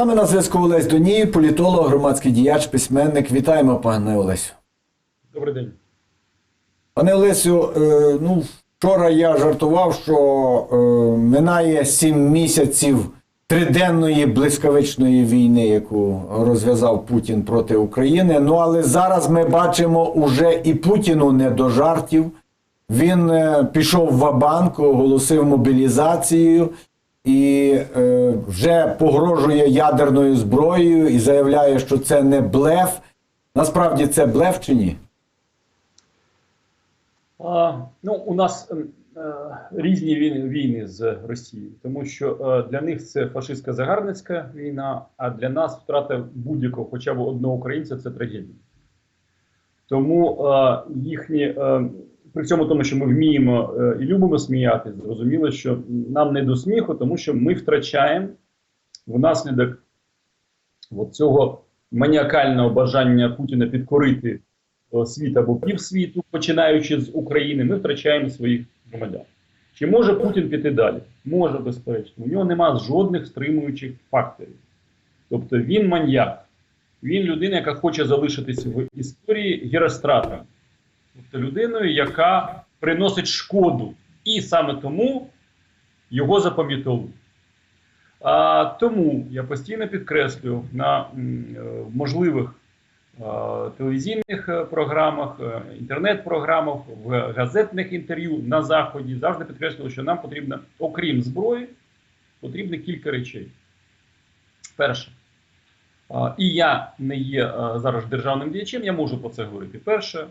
нами на зв'язку Олесь Доній, політолог, громадський діяч, письменник. Вітаємо, пане Олесю. Добрий день. Пане Олесю, е, ну, вчора я жартував, що е, минає сім місяців триденної блискавичної війни, яку розв'язав Путін проти України. Ну, але зараз ми бачимо уже і Путіну не до жартів. Він е, пішов в банк оголосив мобілізацію і е, вже погрожує ядерною зброєю і заявляє, що це не блеф. Насправді це блеф чи ні? А, ну, у нас е, різні війни, війни з Росією, тому що е, для них це фашистська загарбницька війна, а для нас втрата будь-якого, хоча б одного українця це трагедія. Тому е, їхні, е, при цьому тому, що ми вміємо е, і любимо сміятися, зрозуміло, що нам не до сміху, тому що ми втрачаємо внаслідок от цього маніакального бажання Путіна підкорити е, світ або півсвіту, починаючи з України, ми втрачаємо своїх громадян. Чи може Путін піти далі? Може, безперечно. У нього нема жодних стримуючих факторів. Тобто він маньяк, він людина, яка хоче залишитись в історії геростратом. Тобто людиною, яка приносить шкоду. І саме тому його запам'ятовують. А, тому я постійно підкреслюю на м, е, можливих е, телевізійних е, програмах, е, інтернет-програмах, в газетних інтерв'ю на Заході завжди підкреслював, що нам потрібно, окрім зброї, потрібно кілька речей. Перше, а, і я не є зараз державним діячем, я можу про це говорити. Перше,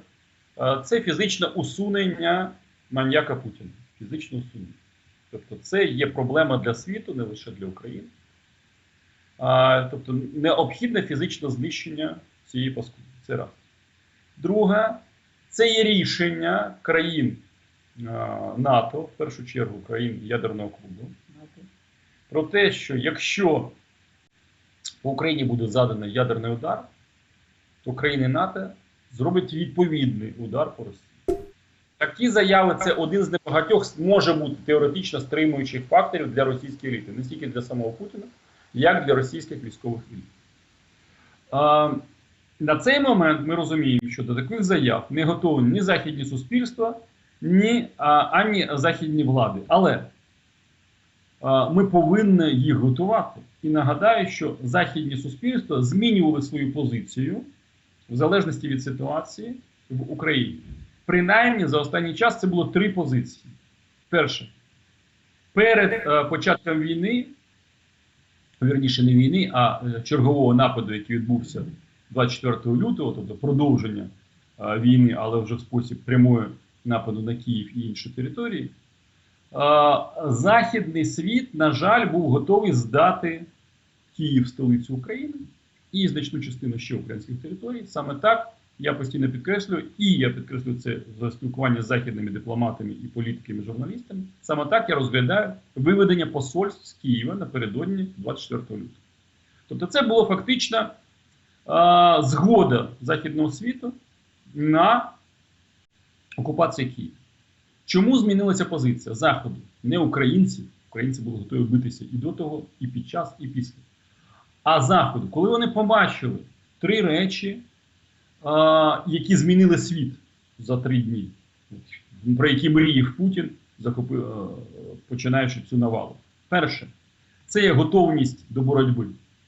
це фізичне усунення маньяка Путіна. Фізичне усунення. Тобто, це є проблема для світу, не лише для України. А, тобто, необхідне фізичне знищення цієї паскуди. Це раз. Друге, це є рішення країн а, НАТО, в першу чергу країн ядерного клубу НАТО, про те, що якщо по Україні буде заданий ядерний удар, то країни НАТО зроблять відповідний удар по Росії. Такі заяви це один з небагатьох може бути теоретично стримуючих факторів для російської еліти, не стільки для самого Путіна, як для російських військових еліт. На цей момент ми розуміємо, що до таких заяв не готові ні західні суспільства, ні а, ані західні влади. Але а, ми повинні їх готувати. І нагадаю, що західні суспільства змінювали свою позицію в залежності від ситуації в Україні. Принаймні за останній час це було три позиції. Перше, перед е, початком війни, вірніше не війни, а е, чергового нападу, який відбувся 24 лютого, тобто продовження е, війни, але вже в спосіб прямої нападу на Київ і інші території, е, Західний світ, на жаль, був готовий здати Київ, столицю України, і значну частину ще українських територій. Саме так я постійно підкреслюю, і я підкреслюю це в спілкуванні з західними дипломатами і політиками, журналістами. Саме так я розглядаю виведення посольств з Києва напередодні 24 лютого. Тобто, це було фактично а, згода західного світу на окупацію Києва. Чому змінилася позиція Заходу? Не українці. Українці були готові битися і до того, і під час, і після. А Заходу, коли вони побачили три речі, а, які змінили світ за три дні, про які мріяв Путін, захопив, е, починаючи цю навалу. Перше, це є готовність до боротьби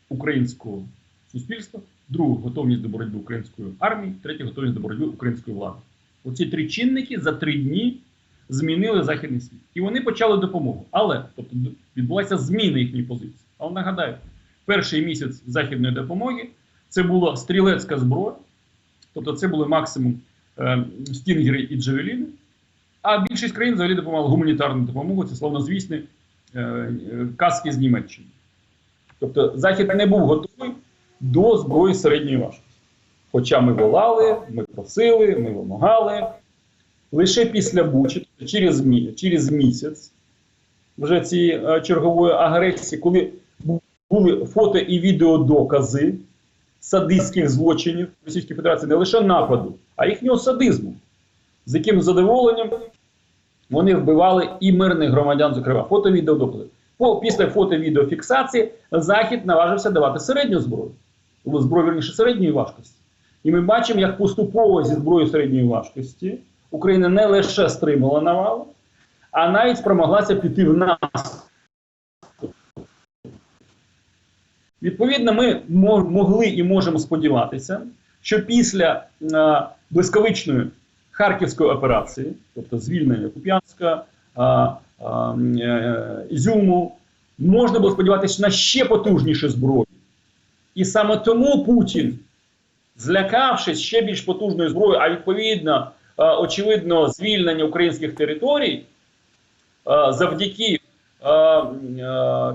українського суспільства, друге готовність до боротьби української армії, третє готовність до боротьби української влади. Оці три чинники за три дні змінили західний світ. І вони почали допомогу. Але тобто, відбулася зміна їхньої позиції. Але нагадаю, перший місяць західної допомоги це була стрілецька зброя, тобто це були максимум е, стінгери і джавеліни. А більшість країн взагалі допомагала гуманітарну допомогу, це славнозвісні е, е, каски з Німеччини. Тобто Захід не був готовий до зброї середньої важкості. Хоча ми волали, ми просили, ми вимагали. Лише після Бучі, тобто через, через місяць вже цієї е, чергової агресії, коли були фото і відеодокази садистських злочинів Російської Федерації, не лише нападу, а їхнього садизму, з яким задоволенням вони вбивали і мирних громадян, зокрема, фото відеодокази. Після фото-відеофіксації Захід наважився давати середню зброю. Зброю, вірніше, середньої важкості. І ми бачимо, як поступово зі зброєю середньої важкості Україна не лише стримала навалу, а навіть спромоглася піти в нас. Відповідно, ми могли і можемо сподіватися, що після е, блискавичної харківської операції, тобто звільнення Куп'янська, е, е, е, Ізюму, можна було сподіватися на ще потужнішу зброю. І саме тому Путін, злякавшись ще більш потужною зброєю, а відповідно, е, очевидно, звільнення українських територій, е, завдяки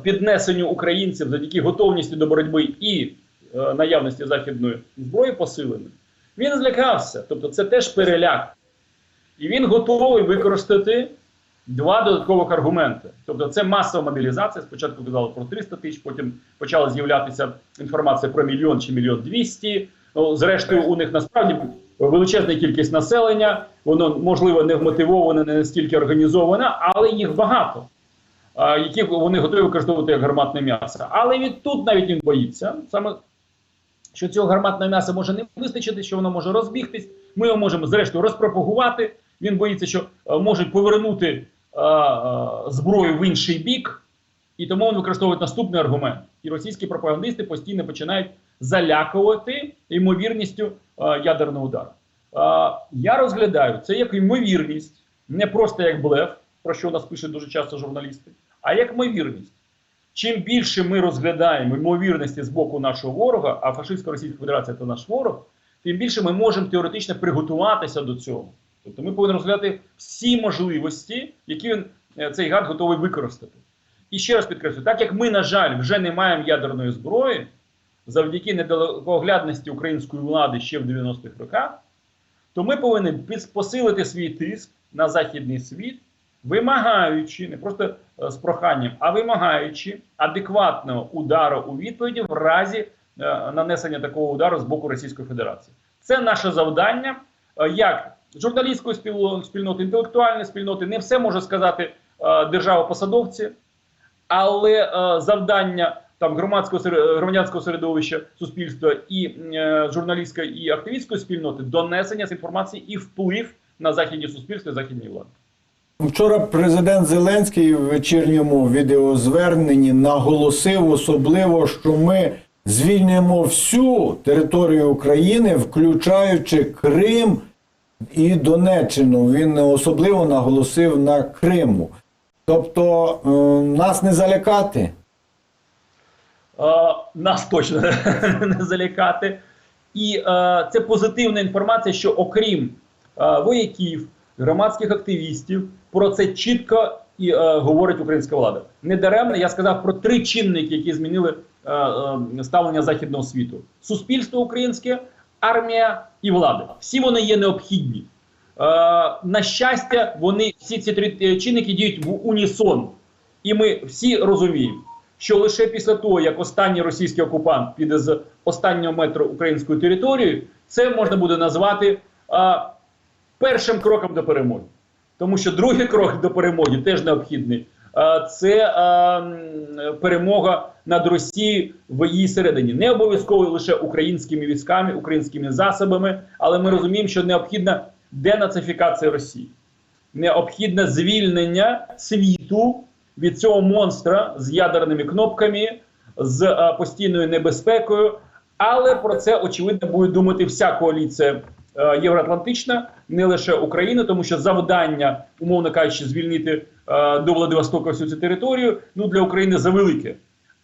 піднесенню українців, завдяки готовності до боротьби і е, наявності західної зброї посиленої, він злякався. Тобто це теж переляк. І він готовий використати два додаткових аргументи. Тобто, це масова мобілізація. Спочатку казали про 300 тисяч, потім почала з'являтися інформація про мільйон чи мільйон двісті. Ну, зрештою, у них насправді величезна кількість населення, воно можливо не вмотивоване, не настільки організоване, але їх багато, які вони готові використовувати як гарматне м'ясо. Але від тут навіть він боїться саме що цього гарматного м'яса може не вистачити, що воно може розбігтись. Ми його можемо зрештою розпропагувати. Він боїться, що е, можуть повернути е, е, зброю в інший бік, і тому він використовує наступний аргумент. І російські пропагандисти постійно починають залякувати ймовірністю ядерного удару. Я розглядаю це як ймовірність, не просто як блеф, про що у нас пишуть дуже часто журналісти, а як ймовірність. Чим більше ми розглядаємо ймовірності з боку нашого ворога, а фашистська Російська Федерація це наш ворог, тим більше ми можемо теоретично приготуватися до цього. Тобто ми повинні розглядати всі можливості, які він е, цей гад готовий використати. І ще раз підкреслю, так як ми, на жаль, вже не маємо ядерної зброї, завдяки недалекоглядності української влади ще в 90-х роках, то ми повинні посилити свій тиск на західний світ, вимагаючи, не просто е, з проханням, а вимагаючи адекватного удару у відповіді в разі е, нанесення такого удару з боку Російської Федерації. Це наше завдання е, як журналістської спільноти, інтелектуальної спільноти. Не все може сказати держава-посадовці, але завдання там громадського громадянського середовища суспільства і журналістської і активістської спільноти донесення з інформації і вплив на західні суспільства західні влади. Вчора президент Зеленський в вечірньому відеозверненні наголосив особливо, що ми звільнимо всю територію України, включаючи Крим і Донеччину. Він особливо наголосив на Криму. Тобто е, нас не залякати. Е, нас точно не залякати. І е, це позитивна інформація, що окрім вояків, громадських активістів, про це чітко і е, говорить українська влада. Недаремно я сказав про три чинники, які змінили е, е, ставлення західного світу: суспільство українське, армія і влада. Всі вони є необхідні. Е, на щастя, вони всі ці три е, чинники діють в унісон. І ми всі розуміємо, що лише після того, як останній російський окупант піде з останнього метру української території, це можна буде назвати а, першим кроком до перемоги. Тому що другий крок до перемоги теж необхідний. Це м, перемога над Росією в її середині. Не обов'язково лише українськими військами, українськими засобами, але ми розуміємо, що необхідна денацифікація Росії необхідне звільнення світу від цього монстра з ядерними кнопками, з е, постійною небезпекою. Але про це очевидно буде думати вся коаліція е, євроатлантична, не лише Україна, тому що завдання, умовно кажучи, звільнити е, до Владивостока всю цю територію, ну для України завелике.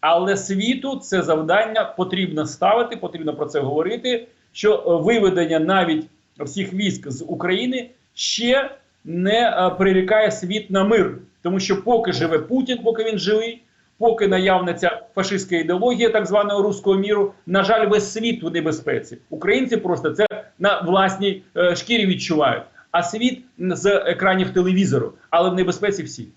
Але світу це завдання потрібно ставити, потрібно про це говорити. Що е, виведення навіть всіх військ з України ще не е, прирікає світ на мир, тому що поки живе Путін, поки він живий, поки наявна ця фашистська ідеологія так званого руського міру, на жаль, весь світ у небезпеці. Українці просто це на власній е, шкірі відчувають, а світ з екранів телевізору, але в небезпеці всі.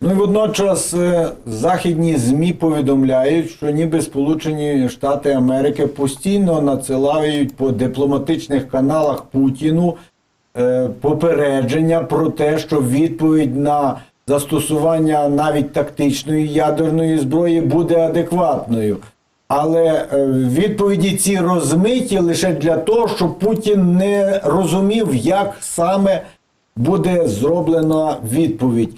Ну і водночас е, західні ЗМІ повідомляють, що ніби Сполучені Штати Америки постійно надсилають по дипломатичних каналах Путіну е, попередження про те, що відповідь на застосування навіть тактичної ядерної зброї буде адекватною. Але е, відповіді ці розмиті лише для того, щоб Путін не розумів, як саме буде зроблена відповідь.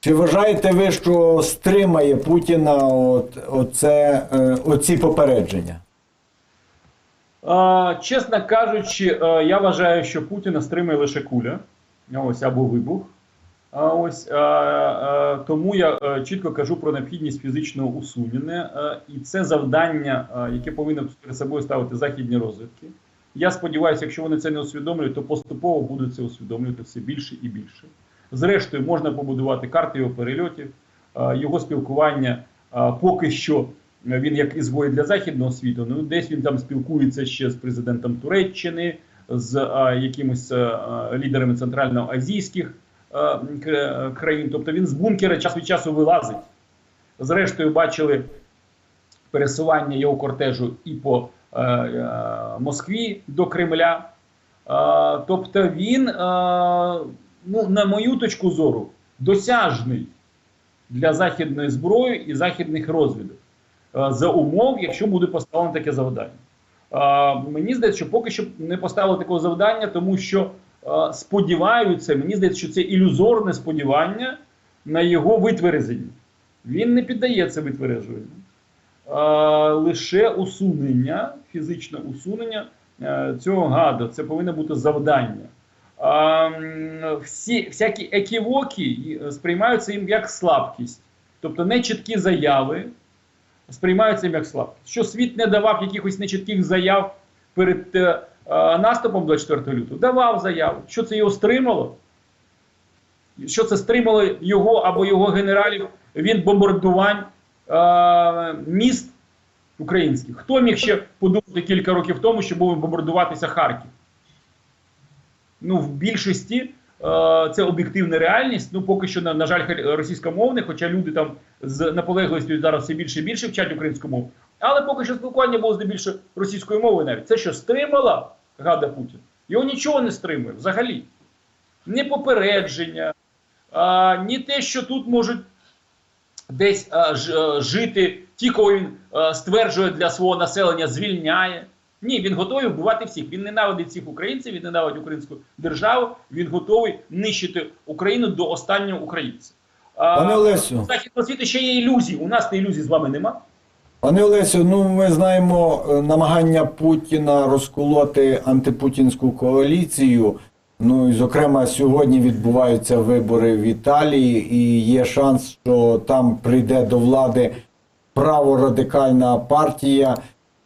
Чи вважаєте ви, що стримає Путіна от, оце, е, оці попередження? Чесно кажучи, е, я вважаю, що Путіна стримує лише куля, ось або вибух. А, ось а, а, тому я е, чітко кажу про необхідність фізичного усунення, е, і це завдання, е, яке повинно перед собою ставити західні розвідки. Я сподіваюся, якщо вони це не усвідомлюють, то поступово будуть це усвідомлювати все більше і більше. Зрештою, можна побудувати карти його перельотів, його спілкування. Поки що він як ізгой для західного світу. Ну десь він там спілкується ще з президентом Туреччини, з якимось е, лідерами центральноазійських країн. Тобто він з бункера час від часу вилазить. Зрештою, бачили пересування його кортежу і по е, е, Москві до Кремля. Е, тобто він, е, ну, на мою точку зору, досяжний для західної зброї і західних розвідок е, за умов, якщо буде поставлено таке завдання. Е, Мені здається, що поки що не поставили такого завдання, тому що е, сподіваються, мені здається, що це ілюзорне сподівання на його витверезення. Він не піддається витвережуванню. Е, Лише усунення, фізичне усунення е, цього гаду. Це повинно бути завдання. Всі, всякі еківоки сприймаються їм як слабкість. Тобто нечіткі заяви сприймаються їм як слабкість. Що світ не давав якихось нечітких заяв перед е, е, наступом 24 лютого, давав заяви. Що це його стримало? Що це стримало його або його генералів від бомбардувань е, міст українських? Хто міг ще подумати кілька років тому, що буде бомбардуватися Харків? ну, в більшості е, це об'єктивна реальність. Ну, поки що, на, на жаль, російськомовне, хоча люди там з наполегливістю зараз все більше і більше вчать українську мову. Але поки що спілкування було здебільшого російською мовою навіть. Це що стримала гада Путін? Його нічого не стримує взагалі. Ні попередження, а, ні те, що тут можуть десь а, ж, а, жити ті, кого він а, стверджує для свого населення, звільняє. Ні, він готовий вбивати всіх. Він ненавидить всіх українців, він ненавидить українську державу. Він готовий нищити Україну до останнього українця. Пане Олесю. західного світу ще є ілюзії. У нас та ілюзій з вами нема. Пане Олесю, ну ми знаємо е, намагання Путіна розколоти антипутінську коаліцію. Ну і зокрема, сьогодні відбуваються вибори в Італії, і є шанс, що там прийде до влади праворадикальна партія.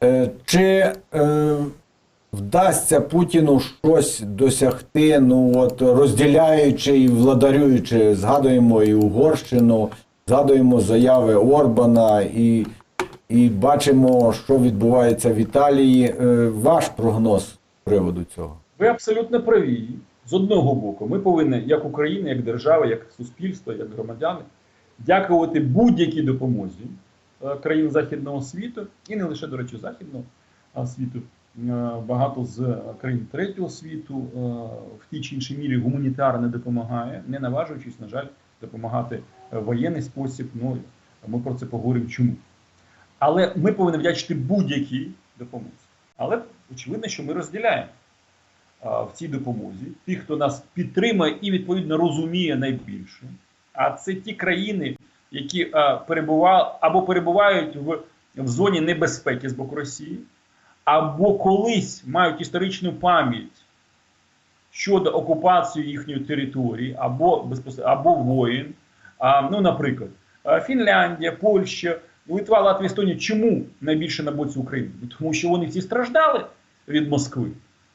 Е, Чи е, вдасться Путіну щось досягти, ну от розділяючи і владарюючи, згадуємо і Угорщину, згадуємо заяви Орбана і, і бачимо, що відбувається в Італії. Е, Ваш прогноз приводу цього? Ви абсолютно праві. З одного боку, ми повинні, як Україна, як держава, як суспільство, як громадяни, дякувати будь-якій допомозі е, країн західного світу, і не лише, до речі, західного світу. Е, Багато з країн третього світу в тій чи іншій мірі гуманітарно допомагає, не наважуючись, на жаль, допомагати воєнний спосіб. Ну ми про це поговоримо чому. Але ми повинні вдячити будь-якій допомозі. Але очевидно, що ми розділяємо а, в цій допомозі тих, хто нас підтримує і відповідно розуміє найбільше. А це ті країни, які а, перебували або перебувають в, в зоні небезпеки з боку Росії, або колись мають історичну пам'ять щодо окупації їхньої території, або безпосередньо або воїн. А, ну, наприклад, Фінляндія, Польща, Литва, Латвія, Естонія. Чому найбільше на боці України? Тому що вони всі страждали від Москви.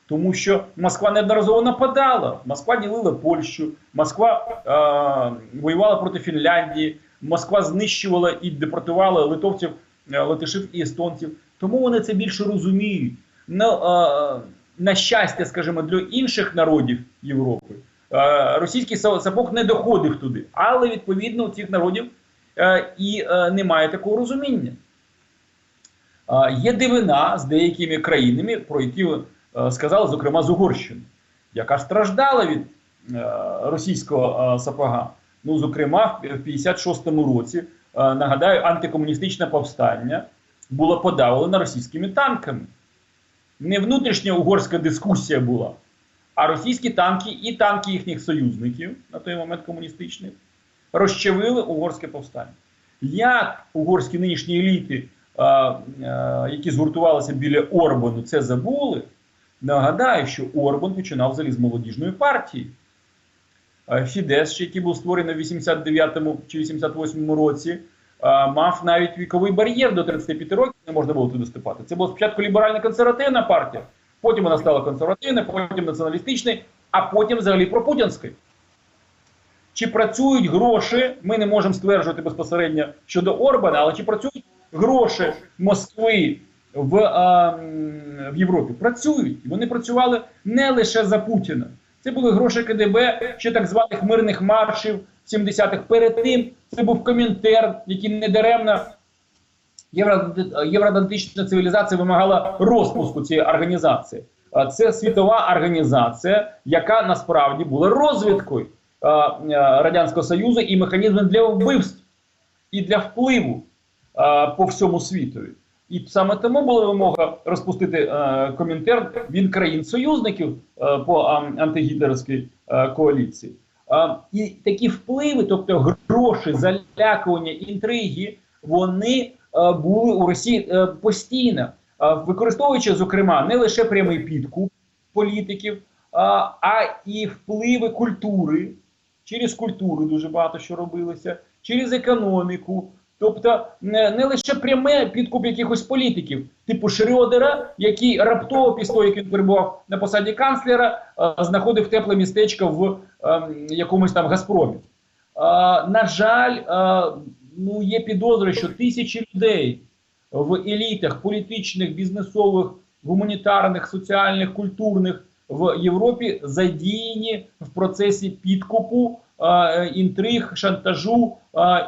Тому що Москва неодноразово нападала. Москва ділила Польщу, Москва е, воювала проти Фінляндії, Москва знищувала і депортувала литовців, е, латишів і естонців. Тому вони це більше розуміють. На, е, на щастя, скажімо, для інших народів Європи. Е, російський сапог не доходив туди, але відповідно у цих народів і е, немає такого розуміння. Е, Є дивина з деякими країнами, про які е, сказали, зокрема з Угорщини, яка страждала від е, російського е, сапога. Ну, зокрема, в 56-му році, е, нагадаю, антикомуністичне повстання було подавлено російськими танками. Не внутрішня угорська дискусія була, а російські танки і танки їхніх союзників на той момент комуністичних розчавили угорське повстання. Як угорські нинішні еліти, які згуртувалися біля Орбану, це забули, нагадаю, що Орбан починав з молодіжної партії. Фідес, який був створений в 89-му чи 88-му році, мав навіть віковий бар'єр до 35 років, не можна було туди вступати. Це була спочатку ліберальна консервативна партія, потім вона стала консервативною, потім націоналістичною, а потім взагалі пропутінською. Чи працюють гроші, ми не можемо стверджувати безпосередньо щодо Орбана, але чи працюють гроші Москви в, а, в Європі? Працюють. І вони працювали не лише за Путіна. Це були гроші КДБ ще так званих мирних маршів 70-х. Перед тим це був Комінтерн, який недаремно Євро- євроатлантична цивілізація вимагала розпуску цієї організації. Це світова організація, яка насправді була розвідкою Радянського Союзу і механізмом для вбивств і для впливу по всьому світові. І саме тому була вимога розпустити Комінтерн він країн-союзників по е, коаліції. І такі впливи, тобто гроші, залякування, інтриги, вони були у Росії постійно, використовуючи, зокрема, не лише прямий підкуп політиків, а і впливи культури. Через культуру дуже багато що робилося, через економіку. Тобто не, не лише пряме підкуп якихось політиків, типу Шрёдера, який раптово після того, як він перебував на посаді канцлера, е, знаходив тепле містечко в ем, якомусь там Газпромі. Е, на жаль, е, ну є підозри, що тисячі людей в елітах політичних, бізнесових, гуманітарних, соціальних, культурних в Європі задіяні в процесі підкупу, е, інтриг, шантажу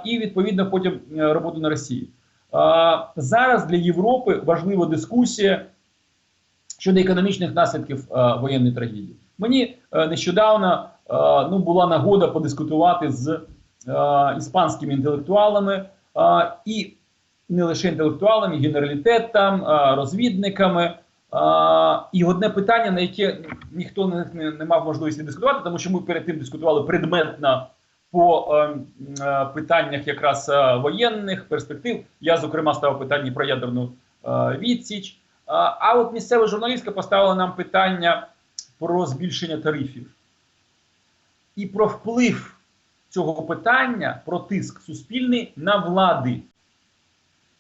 і відповідно потім е, роботи на Росії. Зараз для Європи важлива дискусія щодо економічних наслідків воєнної трагедії. Мені е, нещодавно ну, була нагода подискутувати з іспанськими інтелектуалами і не лише інтелектуалами, генералітетом, розвідниками. Е, і одне питання, на яке ніхто не, не, не мав можливості дискутувати, тому що ми перед тим дискутували предметно по е, е, питаннях якраз е, воєнних перспектив. Я, зокрема, ставив питання про ядерну е, відсіч. А, а от місцева журналістка поставила нам питання про збільшення тарифів і про вплив цього питання, про тиск суспільний на влади.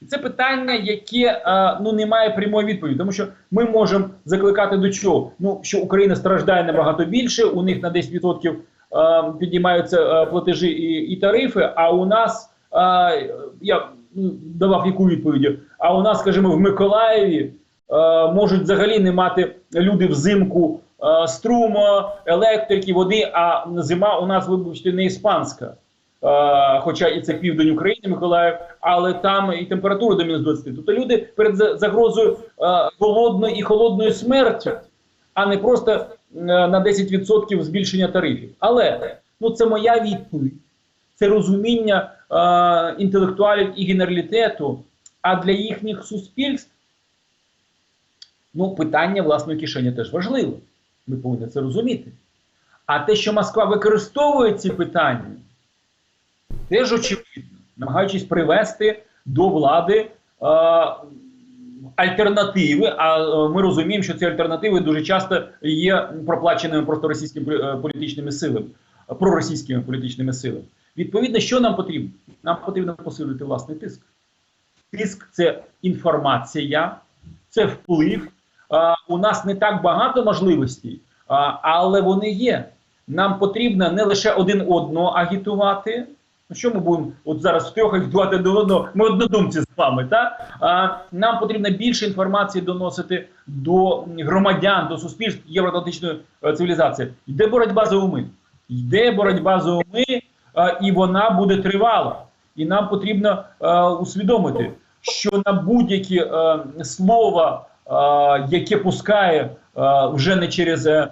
Це питання, яке е, ну не має прямої відповіді, тому що ми можемо закликати до чого? Ну що Україна страждає набагато більше, у них на 10% е, піднімаються е, платежі і, і тарифи. А у нас я ну, давав яку відповідь? А у нас, скажімо, в Миколаєві можуть взагалі не мати люди взимку струму, електрики, води. А зима у нас, вибачте, не іспанська. Е, хоча і це південь України, Миколаїв, але там і температура до мінус 20. Тобто люди перед загрозою е, голодної і холодної смерті, а не просто е, на 10% збільшення тарифів. Але ну це моя відповідь. Це розуміння е, інтелектуалів і генералітету, а для їхніх суспільств ну, питання власної кишені теж важливе. Ми повинні це розуміти. А те, що Москва використовує ці питання, теж очевидно, намагаючись привести до влади е, альтернативи. А е, ми розуміємо, що ці альтернативи дуже часто є проплаченими просто російськими е, політичними силами, проросійськими політичними силами. Відповідно, що нам потрібно? Нам потрібно посилити власний тиск. Тиск це інформація, це вплив. А, у нас не так багато можливостей, а, але вони є. Нам потрібно не лише один одного агітувати. Ну, Що ми будемо от зараз втрьох агітувати до одного? Ми однодумці з вами. Та? А, нам потрібно більше інформації доносити до громадян, до суспільств євроатлантичної е, цивілізації. Йде боротьба за уми. Йде боротьба за уми, а, і вона буде тривала. І нам потрібно е, усвідомити, що на будь-яке е, слово, е, яке пускає е, вже не через е, е,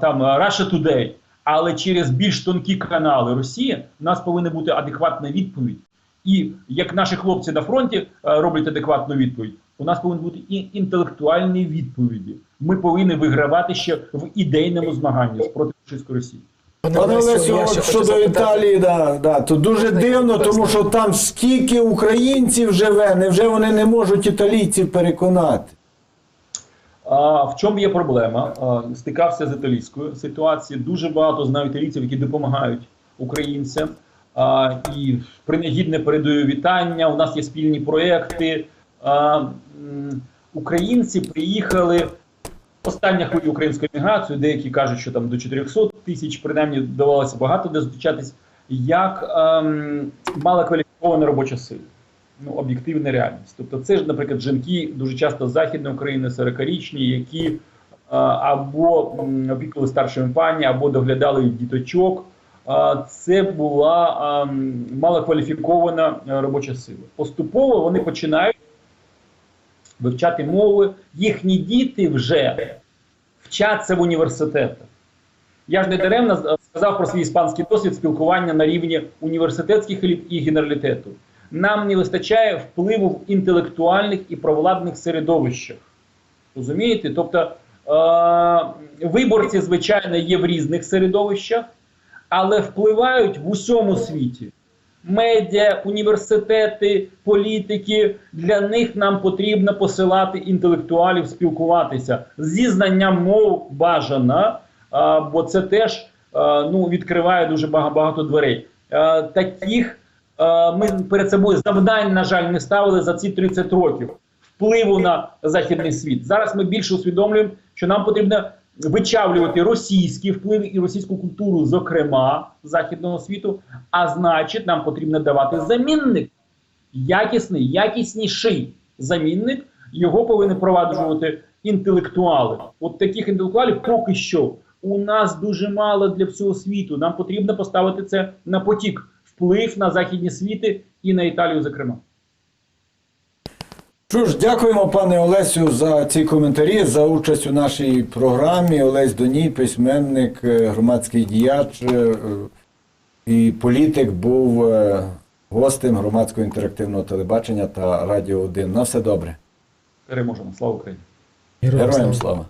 там Russia Today, Але через більш тонкі канали Росії в нас повинна бути адекватна відповідь. І як наші хлопці на фронті е, роблять адекватну відповідь, у нас повинні бути і інтелектуальні відповіді. Ми повинні вигравати ще в ідейному змаганні проти фашистської Росії. Пане Олесю, щодо. Італії, да, да, то дуже дивно, тому що там скільки українців живе, невже вони не можуть італійців переконати? А, в чому є проблема? Стикався з італійською ситуацією. Дуже багато знаю італійців, які допомагають українцям. А, і принагідне передаю вітання. У нас є спільні проекти. Українці приїхали. Остання хвиля української міграції, деякі кажуть, що там до 400 тисяч, принаймні давалося багато де зустрічатись, як ем, малокваліфікована робоча сила. Ну, об'єктивна реальність. Тобто, це ж, наприклад, жінки дуже часто з Західної України, 40-річні, які або опікували старшими пані, або доглядали діточок. Це була малокваліфікована е, робоча сила. Поступово вони починають вивчати мови. Їхні діти вже вчаться в університетах. Я ж не даремно сказав про свій іспанський досвід спілкування на рівні університетських еліт і генералітету. Нам не вистачає впливу в інтелектуальних і провладних середовищах. Розумієте? Тобто е- виборці, звичайно, є в різних середовищах, але впливають в усьому світі. Медіа, університети, політики для них нам потрібно посилати інтелектуалів спілкуватися зі знанням мов бажано, а, бо це теж ну, відкриває дуже багато дверей. Таких а, ми перед собою завдань, на жаль, не ставили за ці 30 років впливу на західний світ. Зараз ми більше усвідомлюємо, що нам потрібно вичавлювати російські впливи і російську культуру, зокрема західного світу. А значить, нам потрібно давати замінник, якісний, якісніший замінник. Його повинні проваджувати інтелектуали. От таких інтелектуалів поки що у нас дуже мало для всього світу. Нам потрібно поставити це на потік, вплив на західні світи і на Італію, зокрема. Що ж, дякуємо, пане Олесю, за ці коментарі, за участь у нашій програмі. Олесь Доній, письменник, е, громадський діяч е, і політик, був е, гостем громадського інтерактивного телебачення та Радіо 1. На все добре. Переможемо. Слава Україні! Героям слава!